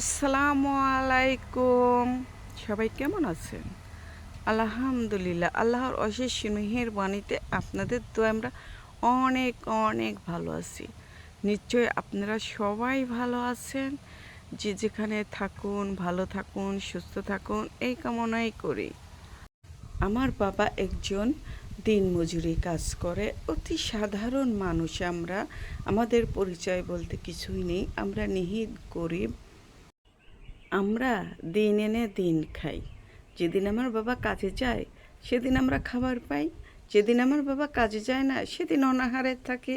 আসসালামু আলাইকুম। সবাই কেমন আছেন? আলহামদুলিল্লাহ, আল্লাহর অশেষ মেহেরবাণীতে আপনাদের তো আমরা অনেক অনেক ভালো আছি। নিশ্চয় আপনারা সবাই ভালো আছেন। যে যেখানে থাকুন, ভালো থাকুন, সুস্থ থাকুন, এই কামনাই করি। আমার বাবা একজন দিনমজুরি কাজ করে। অতি সাধারণ মানুষ আমরা। আমাদের পরিচয় বলতে কিছুই নেই। আমরা নিহিত গরিব। আমরা দিন এনে দিন খাই। যেদিন আমার বাবা কাজে যায়, সেদিন আমরা খাবার পাই। যেদিন আমার বাবা কাজে যায় না, সেদিন অনাহারে থাকে।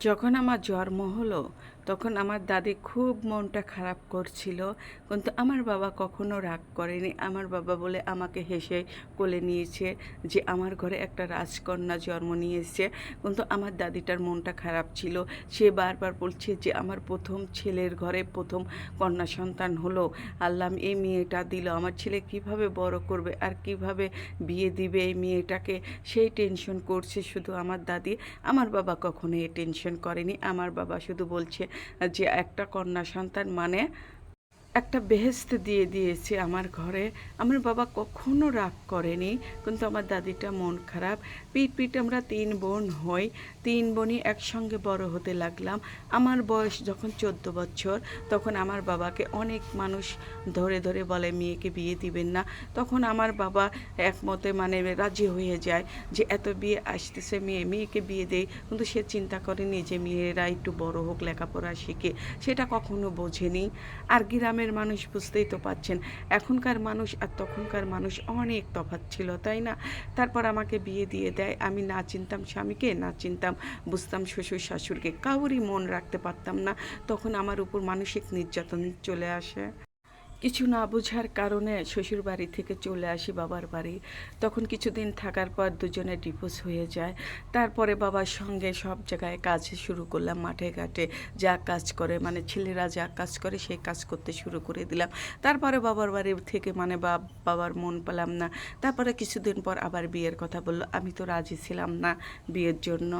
যখন আমার জন্ম হলো তখন আমার দাদি খুব মনটা খারাপ করছিল, কিন্তু আমার বাবা কখনো রাগ করেনি। আমার বাবা বলে আমাকে হেসে কোলে নিয়েছে যে আমার ঘরে একটা রাজকন্যা জন্ম নিয়েছে, কিন্তু আমার দাদিটার মনটা খারাপ ছিল। সে বারবার বলছে যে আমার প্রথম ছেলের ঘরে প্রথম কন্যা সন্তান হলো। আল্লাহ এই মেয়েটা দিল। আমার ছেলে কীভাবে বড় করবে আর কীভাবে বিয়ে দিবে এই মেয়েটাকে? সেই টেনশন করছে শুধু আমার দাদি। আমার বাবা কখনো এই টেনশন করেনি। আমার বাবা শুধু বলছে যে একটা কন্যা সন্তান মানে একটা বেহেস্ত দিয়ে দিয়েছে আমার ঘরে। আমার বাবা কখনো রাগ করেনি, কিন্তু আমার দাদিটা মন খারাপ। পিট পিট আমরা তিন বোন হই, তিন বোনই একসঙ্গে বড় হতে লাগলাম। আমার বয়স যখন চোদ্দ বছর, তখন আমার বাবাকে অনেক মানুষ ধরে ধরে বলে, মেয়েকে বিয়ে দিবেন না। তখন আমার বাবা একমতে মানে রাজি হয়ে যায় যে, এত বিয়ে আসতেছে, মেয়ে, মেয়েকে বিয়ে দেয় কিন্তু সে চিন্তা করেনি যে, মেয়েরা একটু বড় হোক, লেখাপড়া শিখে। সেটা কখনো বোঝেনি। আর গ্রামের মানুষ বুঝতেই তো পাচ্ছেন। এখনকার মানুষ আর তখনকার মানুষ অনেক তফাৎ ছিল, তাই না? তারপর আমাকে বিয়ে দিয়ে দেয়। আমি না চিনতাম স্বামীকে, না চিনতাম বুঝতাম শ্বশুর শাশুড়িকে। কাউরই মন রাখতে পারতাম না। তখন আমার উপর মানসিক নির্যাতন চলে আসে। কিছু না বোঝার কারণে শ্বশুর বাড়ি থেকে চলে আসি বাবার বাড়ি। তখন কিছুদিন থাকার পর দুজনে ডিভোর্স হয়ে যায়। তারপরে বাবার সঙ্গে সব জায়গায় কাজ শুরু করলাম, মাঠে ঘাটে যা কাজ করে মানে ছেলেরা যা কাজ করে সেই কাজ করতে শুরু করে দিলাম। তারপরে বাবার বাড়ি থেকে মানে বা বাবার মন পেলাম না। তারপরে কিছুদিন পর আবার বিয়ের কথা বলল, আমি তো রাজি ছিলাম না বিয়ের জন্য।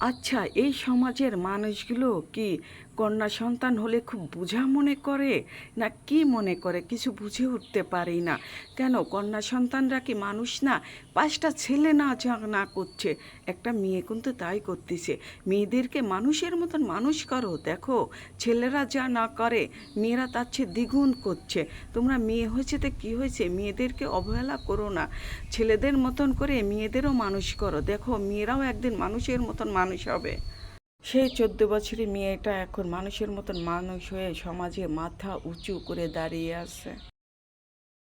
আচ্ছা এই সমাজের মানুষগুলো কি কন্যা সন্তান হলে খুব বোঝা মনে করে? না কি মনে করে? কিছু বুঝে উঠতে পারি না। কেন? কন্যা সন্তানরা কি মানুষ না? পাঁচটা ছেলে না না করছে। একটা মেয়ে কিন্তু তাই করতেছে। মেয়েদেরকে মানুষের মতন মানুষ করো। দেখো, ছেলেরা যা না করে, মেয়েরা তার চেয়ে দ্বিগুণ করছে। তোমরা মেয়ে হয়েছে তো কী হয়েছে? মেয়েদেরকে অবহেলা করো না। ছেলেদের মতন করে মেয়েদেরও মানুষ করো। দেখো, মেয়েরাও একদিন মানুষের মতন মানুষ হবে। সেই চোদ্দ বছরের মেয়েটা এখন মানুষের মতন মানুষ হয়ে সমাজে মাথা উঁচু করে দাঁড়িয়ে আছে।